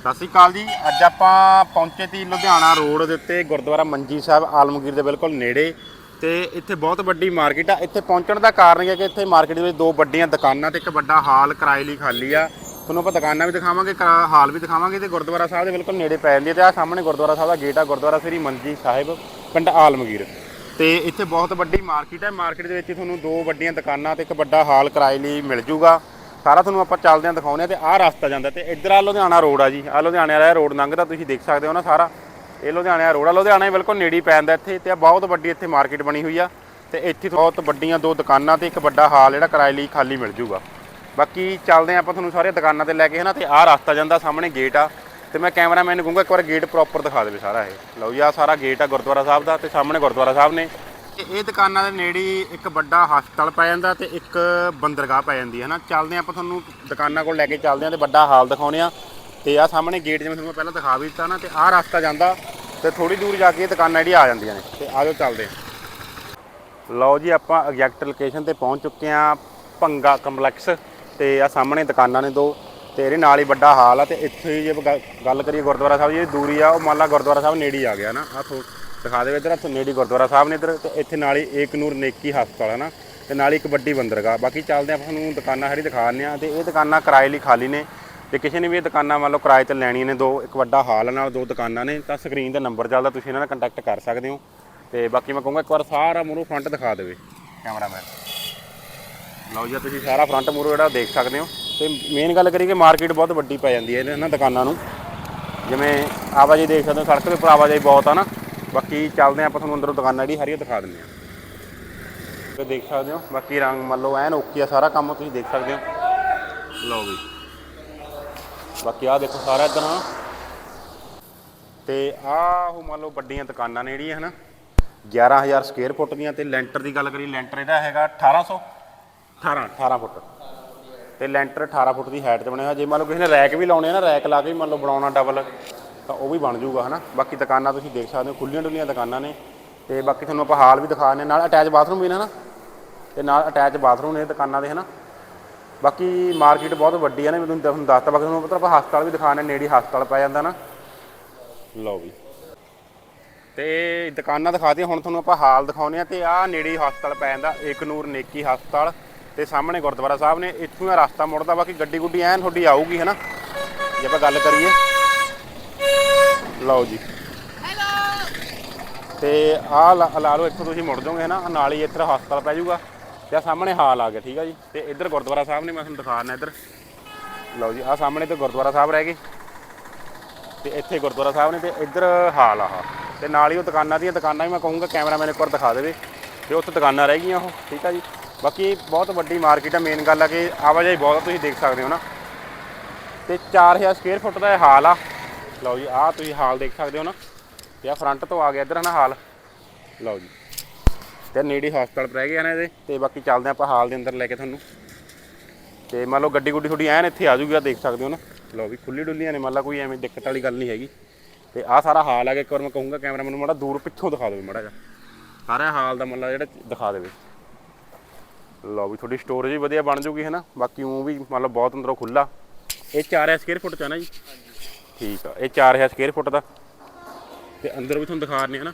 ਸਤਿ ਸ਼੍ਰੀ ਅਕਾਲ ਜੀ। ਅੱਜ ਆਪਾਂ ਪਹੁੰਚੇ ਤੀ ਲੁਧਿਆਣਾ ਰੋਡ ਦੇ ਉੱਤੇ, ਗੁਰਦੁਆਰਾ ਮੰਜੀ ਸਾਹਿਬ, ਆਲਮਗੀਰ ਦੇ ਬਿਲਕੁਲ ਨੇੜੇ। ਤੇ ਇੱਥੇ ਬਹੁਤ ਵੱਡੀ ਮਾਰਕੀਟ ਆ। ਇੱਥੇ ਪਹੁੰਚਣ ਦਾ ਕਾਰਨ ਇਹ ਹੈ ਕਿ ਇੱਥੇ ਮਾਰਕੀਟ ਦੇ ਵਿੱਚ ਦੋ ਵੱਡੀਆਂ ਦੁਕਾਨਾਂ ਤੇ ਇੱਕ ਵੱਡਾ ਹਾਲ ਕਿਰਾਏ ਲਈ ਖਾਲੀ ਆ। ਤੁਹਾਨੂੰ ਆਪਾਂ ਦੁਕਾਨਾਂ ਵੀ ਦਿਖਾਵਾਂਗੇ, ਕਰਾ- ਹਾਲ ਵੀ ਦਿਖਾਵਾਂਗੇ ਤੇ ਗੁਰਦੁਆਰਾ ਸਾਹਿਬ ਦੇ ਬਿਲਕੁਲ ਨੇੜੇ ਪੈ ਜਾਂਦੀ ਹੈ ਤੇ ਆ ਸਾਹਮਣੇ ਗੁਰਦੁਆਰਾ ਸਾਹਿਬ ਦਾ ਗੇਟ ਆ, ਗੁਰਦੁਆਰਾ ਸ੍ਰੀ ਮੰਜੀ ਸਾਹਿਬ, ਪਿੰਡ ਆਲਮਗੀਰ। ਤੇ ਇੱਥੇ ਬਹੁਤ ਵੱਡੀ ਮਾਰਕੀਟ ਹੈ ਮਾਰਕੀਟ ਦੇ ਵਿੱਚ ਤੁਹਾਨੂੰ ਦੋ ਵੱਡੀਆਂ ਦੁਕਾਨਾਂ ਤੇ ਇੱਕ ਵੱਡਾ ਹਾਲ ਕਿਰਾਏ ਲਈ ਮਿਲ ਜੂਗਾ। ਸਾਰਾ ਤੁਹਾਨੂੰ ਆਪਾਂ ਚੱਲਦਿਆਂ ਦਿਖਾਉਂਦੇ ਆ ਤੇ ਆਹ ਰਸਤਾ ਜਾਂਦਾ ਤੇ ਇੱਧਰ ਆ ਲੁਧਿਆਣਾ ਰੋਡ ਆ ਜੀ ਆ ਲੁਧਿਆਣੇ ਵਾਲਾ ਰੋਡ ਲੰਘਦਾ, ਤੁਸੀਂ ਦੇਖ ਸਕਦੇ ਹੋ ਨਾ ਸਾਰਾ। ਇਹ ਲੁਧਿਆਣੇ ਵਾਲਾ ਰੋਡ ਆ, ਲੁਧਿਆਣੇ ਬਿਲਕੁਲ ਨੇੜੇ ਪੈਂਦਾ ਇੱਥੇ ਤੇ ਆ ਬਹੁਤ ਵੱਡੀ ਇੱਥੇ ਮਾਰਕੀਟ ਬਣੀ ਹੋਈ ਆ ਤੇ ਇੱਥੇ ਬਹੁਤ ਵੱਡੀਆਂ ਦੋ ਦੁਕਾਨਾਂ ਤੇ ਇੱਕ ਵੱਡਾ ਹਾਲ ਜਿਹੜਾ ਕਿਰਾਏ ਲਈ ਖਾਲੀ ਮਿਲ ਜੂਗਾ। ਬਾਕੀ ਚੱਲਦੇ ਆਂ ਆਪਾਂ ਤੁਹਾਨੂੰ ਸਾਰੇ ਦੁਕਾਨਾਂ ਤੇ ਲੈ ਕੇ ਹਨਾ ਤੇ ਆਹ ਰਸਤਾ ਜਾਂਦਾ ਸਾਹਮਣੇ ਗੇਟ ਆ ਤੇ ਮੈਂ ਕੈਮਰਾਮੈਨ ਨੂੰ ਕਹੂੰਗਾ ਇੱਕ ਵਾਰ ਗੇਟ ਪ੍ਰੋਪਰ ਦਿਖਾ ਦੇਵੇ ਸਾਰਾ ਇਹ। ਲਓ ਜੀ, ਆਹ ਸਾਰਾ ਗੇਟ ਆ ਗੁਰਦੁਆਰਾ ਸਾਹਿਬ ਦਾ ਤੇ ਸਾਹਮਣੇ ਗੁਰਦੁਆਰਾ ਸਾਹਿਬ ਨੇ। ਤੇ ਇਹ ਦੁਕਾਨਾਂ ਦੇ ਨੇੜੇ ਹੀ ਇੱਕ ਵੱਡਾ ਹਸਪਤਾਲ ਪੈ ਜਾਂਦਾ ਤੇ ਇੱਕ ਬੰਦਰਗਾਹ ਪੈ ਜਾਂਦੀ ਹੈ ਨਾ ਚੱਲਦੇ ਹਾਂ ਆਪਾਂ ਤੁਹਾਨੂੰ ਦੁਕਾਨਾਂ ਕੋਲ ਲੈ ਕੇ ਚੱਲਦੇ ਹਾਂ ਤੇ ਵੱਡਾ ਹਾਲ ਦਿਖਾਉਣੇ ਆ ਤੇ ਆ ਸਾਹਮਣੇ ਗੇਟ ਜਿਵੇਂ ਤੁਹਾਨੂੰ ਮੈਂ ਪਹਿਲਾਂ ਦਿਖਾ ਵੀ ਦਿੱਤਾ ਨਾ, ਤੇ ਆਹ ਰਸਤਾ ਜਾਂਦਾ ਤੇ ਥੋੜੀ ਦੂਰ ਜਾ ਕੇ ਇਹ ਦੁਕਾਨਾਂ ਜਿਹੜੀਆਂ ਆ ਜਾਂਦੀਆਂ ਨੇ। ਤੇ ਆਜੋ ਚੱਲਦੇ ਹਾਂ। ਲਓ ਜੀ, ਆਪਾਂ ਐਗਜ਼ੈਕਟ ਲੋਕੇਸ਼ਨ ਤੇ ਪਹੁੰਚ ਚੁੱਕੇ ਆ ਭੰਗਾ ਕੰਪਲੈਕਸ ਤੇ ਆ ਸਾਹਮਣੇ ਦੁਕਾਨਾਂ ਨੇ ਦੋ ਤੇ ਇਹਦੇ ਨਾਲ ਹੀ ਵੱਡਾ ਹਾਲ ਆ ਤੇ ਇੱਥੇ ਜੇ ਆਪਾਂ ਗੱਲ- ਕਰੀਏ ਗੁਰਦੁਆਰਾ ਸਾਹਿਬ ਦੀ ਜਿਹੜੀ ਦੂਰੀ ਆ, ਉਹ ਮੰਨ ਲਾ ਗੁਰਦੁਆਰਾ ਸਾਹਿਬ ਨੇੜੇ ਹੀ ਆ ਗਿਆ ਨਾ। ਆ ਦਿਖਾ ਦੇਵੇ ਇੱਧਰ ਆ ਨੇੜੇ ਗੁਰਦੁਆਰਾ ਸਾਹਿਬ ਨੇ ਇੱਧਰ, ਤੇ ਇੱਥੇ ਨਾਲ ਹੀ ਏਕ ਨੂਰ ਨੇਕੀ ਹਸਪਤਾਲ ਹੈ ਨਾ, ਤੇ ਨਾਲ ਹੀ ਇੱਕ ਵੱਡੀ ਬੰਦਰਗਾਹ। ਬਾਕੀ ਚੱਲਦੇ ਆਪਾਂ ਤੁਹਾਨੂੰ ਦੁਕਾਨਾਂ ਹਰੀ ਦਿਖਾ ਦਿੰਦੇ ਆ ਤੇ ਇਹ ਦੁਕਾਨਾਂ ਕਿਰਾਏ ਲਈ ਖਾਲੀ ਨੇ, ਤੇ ਕਿਸੇ ਨੇ ਵੀ ਇਹ ਦੁਕਾਨਾਂ ਮੰਨ ਲਓ ਕਿਰਾਏ ਤੇ ਲੈਣੀਆਂ ਨੇ, ਦੋ, ਇੱਕ ਵੱਡਾ ਹਾਲ ਨਾਲ ਦੋ ਦੁਕਾਨਾਂ ਨੇ, ਤਾਂ ਸਕਰੀਨ ਤੇ ਨੰਬਰ ਚੱਲਦਾ, ਤੁਸੀਂ ਇਹਨਾਂ ਨਾਲ ਕੰਟੈਕਟ ਕਰ ਸਕਦੇ ਹੋ। ਤੇ ਬਾਕੀ ਮੈਂ ਕਹੂੰਗਾ ਇੱਕ ਵਾਰ ਸਾਰਾ ਮੂਹਰੋਂ ਫਰੰਟ ਦਿਖਾ ਦੇਵੇ ਕੈਮਰਾਮੈਨ ਲਓ ਜੀ, ਤੁਸੀਂ ਸਾਰਾ ਫਰੰਟ ਮੂਹਰੋਂ ਜਿਹੜਾ ਦੇਖ ਸਕਦੇ ਹੋ। ਤੇ ਮੇਨ ਗੱਲ ਕਰੀਏ ਕਿ ਮਾਰਕੀਟ ਬਹੁਤ ਵੱਡੀ ਪੈ ਜਾਂਦੀ ਹੈ ਇਹਨਾਂ ਦੁਕਾਨਾਂ ਨੂੰ। ਜਿਵੇਂ ਆਵਾਜਾਈ ਦੇਖ ਸਕਦੇ ਹੋ, ਸੜਕ ਦੇ ਉੱਪਰ ਆਵਾਜਾਈ ਬਹੁਤ ਆ ਨਾ। ਬਾਕੀ ਚੱਲਦੇ ਹਾਂ, ਆਪਾਂ ਤੁਹਾਨੂੰ ਅੰਦਰੋਂ ਦੁਕਾਨਾਂ ਜਿਹੜੀ ਹਰੀਆਂ ਦਿਖਾ ਦਿੰਦੇ ਹਾਂ। ਤੇ ਦੇਖ ਸਕਦੇ ਹੋ, ਬਾਕੀ ਰੰਗ ਮੰਨ ਲਓ ਐਨ ਓਕੇ ਆ, ਸਾਰਾ ਕੰਮ ਤੁਸੀਂ ਦੇਖ ਸਕਦੇ ਹੋ। ਲਓ ਵੀ। ਬਾਕੀ ਆਹ ਦੇਖੋ ਸਾਰਾ ਇਦਾਂ ਤੇ ਆਹ ਉਹ ਮੰਨ ਲਓ ਵੱਡੀਆਂ ਦੁਕਾਨਾਂ ਨੇ ਜਿਹੜੀਆਂ, ਹਨਾ। 11000 ਸਕੁਅਰ ਫੁੱਟ ਦੀਆਂ ਤੇ ਲੈਂਟਰ ਦੀ ਗੱਲ ਕਰੀ ਲੈਂਟਰ ਇਹਦਾ ਹੈਗਾ 1800 18 18 ਫੁੱਟ। ਤੇ ਲੈਂਟਰ 18 ਫੁੱਟ ਦੀ ਹਾਈਟ ਤੇ ਬਣਿਆ ਹੋਇਆ। ਜੇ ਮੰਨ ਲਓ ਕਿਸੇ ਨੇ ਰੈਕ ਵੀ ਲਾਉਣੇ ਆ ਨਾ, ਰੈਕ ਲਾ ਕੇ ਵੀ ਮੰਨ ਲਓ ਬਣਾਉਣਾ ਡਬਲ ਤਾਂ ਉਹ ਵੀ ਬਣ ਜਾਊਗਾ, ਹਨਾ? ਬਾਕੀ ਦੁਕਾਨਾਂ ਤੁਸੀਂ ਦੇਖ ਸਕਦੇ ਹੋ ਖੁੱਲੀਆਂ ਡੁੱਲੀਆਂ ਦੁਕਾਨਾਂ ਨੇ। ਤੇ ਬਾਕੀ ਤੁਹਾਨੂੰ ਆਪਾਂ ਹਾਲ ਵੀ ਦਿਖਾ ਦਿੰਦੇ ਨਾਲ ਅਟੈਚ ਬਾਥਰੂਮ ਵੀ ਨੇ ਨਾ ਤੇ ਨਾਲ ਅਟੈਚ ਬਾਥਰੂਮ ਨੇ ਦੁਕਾਨਾਂ ਦੇ, ਹਨਾ? ਬਾਕੀ ਮਾਰਕੀਟ ਬਹੁਤ ਵੱਡੀ ਹੈ ਨਾ, ਮੈਂ ਤੁਹਾਨੂੰ ਤੁਹਾਨੂੰ ਦੱਸਤਾ ਬਾਕੀ ਤੁਹਾਨੂੰ ਪਤਾ ਆਪਾਂ ਹਸਪਤਾਲ ਵੀ ਦਿਖਾਣੇ ਨੇੜੇ ਹਸਪਤਾਲ ਪੈ ਜਾਂਦਾ ਨਾ। ਲਓ ਵੀ। ਤੇ ਦੁਕਾਨਾਂ ਦਿਖਾਦੇ ਹੁਣ ਤੁਹਾਨੂੰ ਆਪਾਂ ਹਾਲ ਦਿਖਾਉਨੇ ਆ ਤੇ ਆਹ ਨੇੜੇ ਹਸਪਤਾਲ ਪੈ ਜਾਂਦਾ ਏਕਨੂਰ ਨੇਕੀ ਹਸਪਤਾਲ। ਤੇ ਸਾਹਮਣੇ ਗੁਰਦੁਆਰਾ ਸਾਹਿਬ ਨੇ, ਇੱਥੋਂ ਦਾ ਰਸਤਾ ਮੁੜਦਾ, ਬਾਕੀ ਗੱਡੀ ਗੁੱਡੀ ਐਨ ਤੁਹਾਡੀ ਆਊਗੀ, ਹਨਾ? ਜੇ ਆਪਾਂ ਗੱਲ ਕਰੀਏ। ਲਓ ਜੀ। ਤੇ ਆਹ ਲਾ ਲਾ ਲਓ ਇੱਥੋਂ ਤੁਸੀਂ ਮੁੜ ਜਾਓਗੇ ਹਨਾ ਆਹ ਨਾਲ ਹੀ ਇੱਧਰ ਹਸਪਤਾਲ ਪੈ ਜਾਊਗਾ। ਤੇ ਆਹ ਸਾਹਮਣੇ ਹਾਲ ਆ ਗਿਆ ਠੀਕ ਆ ਜੀ। ਤੇ ਇੱਧਰ ਗੁਰਦੁਆਰਾ ਸਾਹਿਬ ਨੇ ਮੈਂ ਤੁਹਾਨੂੰ ਦਿਖਾਣਾ ਇੱਧਰ। ਲਓ ਜੀ ਆਹ ਸਾਹਮਣੇ ਤੇ ਗੁਰਦੁਆਰਾ ਸਾਹਿਬ ਰਹਿ ਗਏ। ਤੇ ਇੱਥੇ ਗੁਰਦੁਆਰਾ ਸਾਹਿਬ ਨੇ ਤੇ ਇੱਧਰ ਹਾਲ ਆ ਤੇ ਨਾਲ ਹੀ ਉਹ ਦੁਕਾਨਾਂ ਦੀਆਂ ਦੁਕਾਨਾਂ ਵੀ ਮੈਂ ਕਹੂੰਗਾ ਕੈਮਰਾਮੈਨ ਇੱਕ ਵਾਰ ਦਿਖਾ ਦੇਵੇ। ਤੇ ਉੱਥੇ ਦੁਕਾਨਾਂ ਰਹਿ ਗਈਆਂ ਉਹ ਠੀਕ ਆ ਜੀ। ਬਾਕੀ ਬਹੁਤ ਵੱਡੀ ਮਾਰਕੀਟ ਆ ਮੇਨ ਗੱਲ ਆ ਕਿ ਆਵਾਜਾਈ ਬਹੁਤ ਆ, ਤੁਸੀਂ ਦੇਖ ਸਕਦੇ ਹੋ ਨਾ। ਤੇ 4000 ਸਕੁਅਰ ਫੁੱਟ ਦਾ ਇਹ ਹਾਲ ਆ। ਲਓ ਜੀ, ਆਹ ਤੁਸੀਂ ਹਾਲ ਦੇਖ ਸਕਦੇ ਹੋ ਨਾ। ਤੇ ਆ ਫਰੰਟ ਤੋਂ ਆ ਗਿਆ, ਇੱਧਰ ਨਾ ਹਾਲ। ਲਓ ਜੀ। ਤੇ ਨੇੜੇ ਹਸਪਤਾਲ ਰਹਿ ਗਿਆ ਨਾ ਇਹਦੇ। ਤੇ ਬਾਕੀ ਚੱਲਦੇ ਆਪਾਂ ਹਾਲ ਦੇ ਅੰਦਰ ਲੈ ਕੇ ਤੁਹਾਨੂੰ। ਤੇ ਮੰਨ ਲਓ ਗੱਡੀ ਗੁੱਡੀ ਤੁਹਾਡੀ ਐਨ ਇੱਥੇ ਆ ਜੂਗੀ ਆ ਦੇਖ ਸਕਦੇ ਹੋ ਨਾ। ਲਓ ਵੀ ਖੁੱਲੀ ਡੁੱਲੀਆਂ ਨੇ, ਮੰਨ ਲਾ ਕੋਈ ਐਵੇਂ ਦਿੱਕਤ ਵਾਲੀ ਗੱਲ ਨਹੀਂ ਹੈਗੀ। ਤੇ ਆਹ ਸਾਰਾ ਹਾਲ ਹੈਗਾ ਇੱਕ ਵਾਰ ਮੈਂ ਕਹੂੰਗਾ ਕੈਮਰਾ ਮੈਨੂੰ ਮਾੜਾ ਦੂਰ ਪਿੱਛੋਂ ਦਿਖਾ ਦੇਵੇ ਮਾੜਾ ਜਿਹਾ। ਸਾਰਾ ਹਾਲ ਦਾ ਮੰਨ ਲਾ ਜਿਹੜਾ ਦਿਖਾ ਦੇਵੇ। ਲਓ ਵੀ ਤੁਹਾਡੀ ਸਟੋਰੇਜ ਵੀ ਵਧੀਆ ਬਣ ਜੂਗੀ, ਹੈ ਨਾ। ਬਾਕੀ ਉਹ ਵੀ ਮੰਨ ਲਓ ਬਹੁਤ ਅੰਦਰੋਂ ਖੁੱਲਾ ਇਹ 4000 ਸਕੁਅਰ ਫੁੱਟ ਚ ਹੈ ਨਾ ਜੀ। ਠੀਕ ਆ। ਇਹ 4000 ਸਕੁਅਰ ਫੁੱਟ ਦਾ। ਤੇ ਅੰਦਰ ਵੀ ਤੁਹਾਨੂੰ ਦਿਖਾ ਰਹੇ ਆ ਨਾ।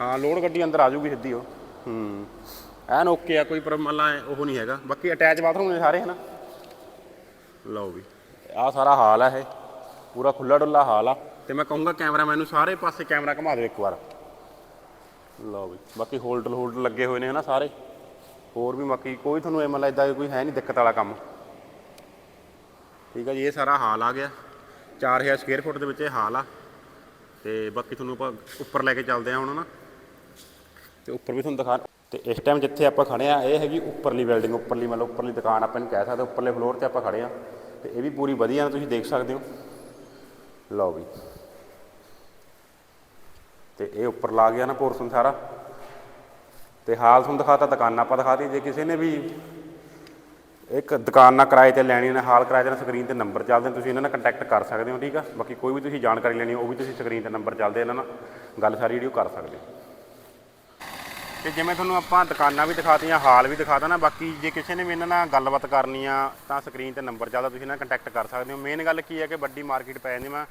ਹਾਂ ਲੋਡ ਗੱਡੀ ਅੰਦਰ ਆ ਜੂਗੀ ਸਿੱਧੀ ਉਹ। ਹੂੰ। ਐਨ ਓਕੇ ਆ ਕੋਈ ਪਰ ਮੰਨ ਲਾ ਉਹ ਨਹੀਂ ਹੈਗਾ। ਬਾਕੀ ਅਟੈਚ ਬਾਥਰੂਮ ਨੇ ਸਾਰੇ ਹਨਾ? ਲਓ ਵੀ। ਆਹ ਸਾਰਾ ਹਾਲ ਆ ਇਹ। ਪੂਰਾ ਖੁੱਲਾ ਡੁੱਲਾ ਹਾਲ ਆ। ਤੇ ਮੈਂ ਕਹੂੰਗਾ ਕੈਮਰਾਮੈਨ ਨੂੰ ਸਾਰੇ ਪਾਸੇ ਕੈਮਰਾ ਘੁਮਾ ਦਿਓ ਇੱਕ ਵਾਰ। ਲਓ ਵੀ। ਬਾਕੀ ਹੋਲਡਰ ਹੋਲਡਰ ਲੱਗੇ ਹੋਏ ਨੇ ਹਨਾ ਸਾਰੇ। ਹੋਰ ਵੀ ਬਾਕੀ ਕੋਈ ਤੁਹਾਨੂੰ ਇਹ ਮਤਲਬ ਇਦਾਂ ਕੋਈ ਹੈ ਨਹੀਂ ਦਿੱਕਤ ਵਾਲਾ ਕੰਮ। ਠੀਕ ਆ ਜੀ, ਇਹ ਸਾਰਾ ਹਾਲ ਆ ਗਿਆ। 4000 ਸਕੁਅਰ ਫੁੱਟ ਦੇ ਵਿੱਚ ਇਹ ਹਾਲ ਆ। ਤੇ ਬਾਕੀ ਤੁਹਾਨੂੰ ਆਪਾਂ ਉੱਪਰ ਲੈ ਕੇ ਚੱਲਦੇ ਆ ਹੁਣ ਨਾ। ਤੇ ਉੱਪਰ ਵੀ ਤੁਹਾਨੂੰ ਦਿਖਾ ਤੇ ਇਸ ਟਾਈਮ ਜਿੱਥੇ ਆਪਾਂ ਖੜੇ ਆ, ਇਹ ਹੈਗੀ ਉੱਪਰਲੀ ਬਿਲਡਿੰਗ ਉੱਪਰਲੀ ਮਤਲਬ ਉੱਪਰਲੀ ਦੁਕਾਨ ਆਪਾਂ ਇਹਨੂੰ ਕਹਿ ਸਕਦੇ ਉੱਪਰਲੇ ਫਲੋਰ ਤੇ ਆਪਾਂ ਖੜੇ ਆ। ਤੇ ਇਹ ਵੀ ਪੂਰੀ ਵਧੀਆ ਤੁਸੀਂ ਦੇਖ ਸਕਦੇ ਹੋ। ਲਓ ਵੀ। ਤੇ ਇਹ ਉੱਪਰ ਲਾ ਗਿਆ ਨਾ ਪੋਰਸ਼ਨ ਸਾਰਾ। ਤੇ ਹਾਲ ਤੁਹਾਨੂੰ ਦਿਖਾਤਾ, ਦੁਕਾਨਾਂ ਆਪਾਂ ਦਿਖਾਤੀ ਜੇ ਕਿਸੇ ਨੇ ਵੀ ਇੱਕ ਦੁਕਾਨ ਨਾਲ ਕਿਰਾਏ ਤੇ ਲੈਣੀ ਨੇ ਹਾਲ ਕਿਰਾਏ ਤੇ ਸਕਰੀਨ ਤੇ ਨੰਬਰ ਚੱਲਦੇ ਨੇ, ਤੁਸੀਂ ਇਹਨਾਂ ਨਾਲ ਕੰਟੈਕਟ ਕਰ ਸਕਦੇ ਹੋ, ਠੀਕ ਆ? ਬਾਕੀ ਕੋਈ ਵੀ ਤੁਸੀਂ ਜਾਣਕਾਰੀ ਲੈਣੀ, ਉਹ ਵੀ ਤੁਸੀਂ ਸਕਰੀਨ ਤੇ ਨੰਬਰ ਚੱਲਦੇ ਇਹਨਾਂ ਨਾਲ, ਗੱਲ ਸਾਰੀ ਜਿਹੜੀ ਉਹ ਕਰ ਸਕਦੇ ਹੋ। ਤੇ ਜਿਵੇਂ ਤੁਹਾਨੂੰ ਆਪਾਂ ਦੁਕਾਨਾਂ ਵੀ ਦਿਖਾਤੀਆਂ, ਹਾਲ ਵੀ ਦਿਖਾਤਾ ਨਾ, ਬਾਕੀ ਜੇ ਕਿਸੇ ਨੇ ਵੀ ਇਹਨਾਂ ਨਾਲ ਗੱਲਬਾਤ ਕਰਨੀ ਆ, ਤਾਂ ਸਕਰੀਨ ਤੇ ਨੰਬਰ ਚੱਲਦਾ ਤੁਸੀਂ ਇਹਨਾਂ ਨਾਲ ਕੰਟੈਕਟ ਕਰ ਸਕਦੇ ਹੋ। ਮੇਨ ਗੱਲ ਕੀ ਹੈ ਕਿ ਵੱਡੀ ਮਾਰਕੀਟ ਪੈ ਜਾਂਦੀ, ਮੈਂ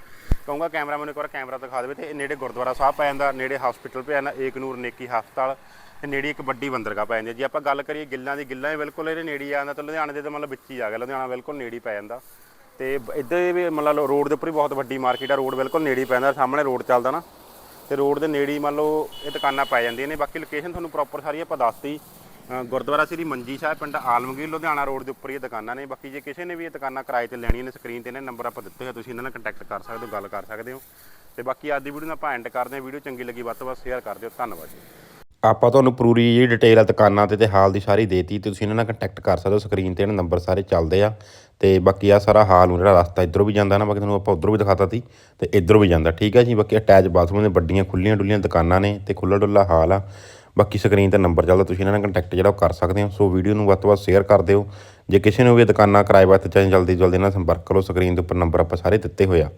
ਕਹੂੰਗਾ ਕੈਮਰਾ ਮੈਨੂੰ ਇੱਕ ਵਾਰ ਕੈਮਰਾ ਦਿਖਾ ਦੇਵੇ ਤੇ ਇਹ ਨੇੜੇ ਗੁਰਦੁਆਰਾ ਸਾਹਿਬ ਪੈ ਜਾਂਦਾ, ਨੇੜੇ ਹਸਪੀਟਲ ਪੈ ਜਾਂਦਾ, ਏਕਨੂਰ ਨੇਕੀ ਹਸਪਤਾਲ, ਤੇ ਨੇੜੇ ਇੱਕ ਵੱਡੀ ਬੰਦਰਗਾਹ ਪੈ ਜਾਂਦੀ ਹੈ। ਜੇ ਆਪਾਂ ਗੱਲ ਕਰੀਏ ਗਿੱਲਾਂ ਦੀ, ਗਿੱਲਾਂ ਹੀ ਬਿਲਕੁਲ ਇਹਦੇ ਨੇੜੇ ਹੀ ਆ ਜਾਂਦਾ ਤਾਂ ਲੁਧਿਆਣੇ ਦੇ ਤਾਂ ਮਤਲਬ ਵਿੱਚ ਹੀ ਆ ਗਿਆ ਲੁਧਿਆਣਾ ਬਿਲਕੁਲ ਨੇੜੇ ਪੈ ਜਾਂਦਾ। ਤੇ ਇੱਧਰ ਵੀ ਮਤਲਬ ਰੋਡ ਦੇ ਉੱਪਰ ਹੀ ਬਹੁਤ ਵੱਡੀ ਮਾਰਕੀਟ ਆ, ਰੋਡ ਬਿਲਕੁਲ ਨੇੜੇ ਪੈਂਦਾ ਸਾਹਮਣੇ ਰੋਡ ਚੱਲਦਾ ਨਾ। ਤੇ ਰੋਡ ਦੇ ਨੇੜੇ ਹੀ ਮੰਨ ਲਓ ਇਹ ਦੁਕਾਨਾਂ ਪੈ ਜਾਂਦੀਆਂ ਨੇ। ਬਾਕੀ ਲੋਕੇਸ਼ਨ ਤੁਹਾਨੂੰ ਪ੍ਰੋਪਰ ਸਾਰੀ ਆਪਾਂ ਦੱਸਤੀ। ਗੁਰਦੁਆਰਾ ਸ੍ਰੀ ਮੰਜੀ ਸਾਹਿਬ, ਪਿੰਡ ਆਲਮਗੀਰ, ਲੁਧਿਆਣਾ ਰੋਡ ਦੇ ਉੱਪਰ ਹੀ ਇਹ ਦੁਕਾਨਾਂ ਨੇ। ਬਾਕੀ ਜੇ ਕਿਸੇ ਨੇ ਵੀ ਇਹ ਦੁਕਾਨਾਂ ਕਿਰਾਏ ਤੇ ਲੈਣੀਆਂ ਨੇ ਸਕਰੀਨ ਤੇ ਇਹਨਾਂ ਨੰਬਰ ਆਪਾਂ ਦਿੱਤੇ ਹੋਏ, ਤੁਸੀਂ ਇਹਨਾਂ ਨਾਲ ਕੰਟੈਕਟ ਕਰ ਸਕਦੇ ਹੋ, ਗੱਲ ਕਰ ਸਕਦੇ ਹੋ। ਤੇ ਬਾਕੀ ਅੱਜ ਦੀ ਵੀਡੀਓ ਨੂੰ ਆਪਾਂ ਐਂਡ ਕਰਦੇ ਹਾਂ। ਵੀਡੀਓ ਚੰਗੀ ਲੱਗੀ ਵੱਧ ਤੋਂ ਵੱਧ ਸ਼ੇਅਰ ਕਰ ਦਿਓ। ਧੰਨਵਾਦ ਜੀ। ਆਪਾਂ ਤੁਹਾਨੂੰ ਪੂਰੀ ਜਿਹੜੀ ਡਿਟੇਲ ਆ ਦੁਕਾਨਾਂ ਤੇ ਤੇ ਹਾਲ ਦੀ ਸਾਰੀ ਦੇਤੀ, ਤੇ ਤੁਸੀਂ ਇਹਨਾਂ ਨਾਲ ਕੰਟੈਕਟ ਕਰ ਸਕਦੇ ਹੋ ਸਕਰੀਨ ਤੇ ਇਹਨਾਂ ਨੰਬਰ ਸਾਰੇ ਚੱਲਦੇ ਆ। ਤੇ ਬਾਕੀ ਆ ਸਾਰਾ ਹਾਲ ਨੂੰ ਜਿਹੜਾ ਰਸਤਾ ਇਧਰੋਂ ਵੀ ਜਾਂਦਾ ਨਾ, ਬਾਕੀ ਤੁਹਾਨੂੰ ਆਪਾਂ ਉਧਰੋਂ ਵੀ ਦਿਖਾਤਾ ਸੀ, ਤੇ ਇਧਰੋਂ ਵੀ ਜਾਂਦਾ, ਠੀਕ ਹੈ ਜੀ? ਬਾਕੀ ਅਟੈਚ ਬਾਥਰੂਮ ਦੇ ਵੱਡੀਆਂ ਖੁੱਲੀਆਂ ਡੁੱਲੀਆਂ ਦੁਕਾਨਾਂ ਨੇ, ਤੇ ਖੁੱਲਾ ਡੁੱਲਾ ਹਾਲ ਆ। ਬਾਕੀ ਸਕਰੀਨ ਤੇ ਨੰਬਰ ਚੱਲਦਾ, ਤੁਸੀਂ ਇਹਨਾਂ ਨਾਲ ਕੰਟੈਕਟ ਜਿਹੜਾ ਉਹ ਕਰ ਸਕਦੇ ਹੋ। ਸੋ ਵੀਡੀਓ ਨੂੰ ਵੱਧ ਤੋਂ ਵੱਧ ਸ਼ੇਅਰ ਕਰ ਦਿਓ। ਜੇ ਕਿਸੇ ਨੂੰ ਵੀ ਦੁਕਾਨਾਂ ਕਿਰਾਏ ਵਾਸਤੇ ਚਾਹੀਏ ਜਲਦੀ ਜਲਦੀ ਇਹਨਾਂ ਨਾਲ ਸੰਪਰਕ ਕਰੋ ਸਕਰੀਨ ਦੇ ਉੱਪਰ ਨੰਬਰ ਆਪਾਂ ਸਾਰੇ ਦਿੱਤੇ ਹੋਏ ਆ।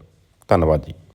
ਧੰਨਵਾਦ ਜੀ।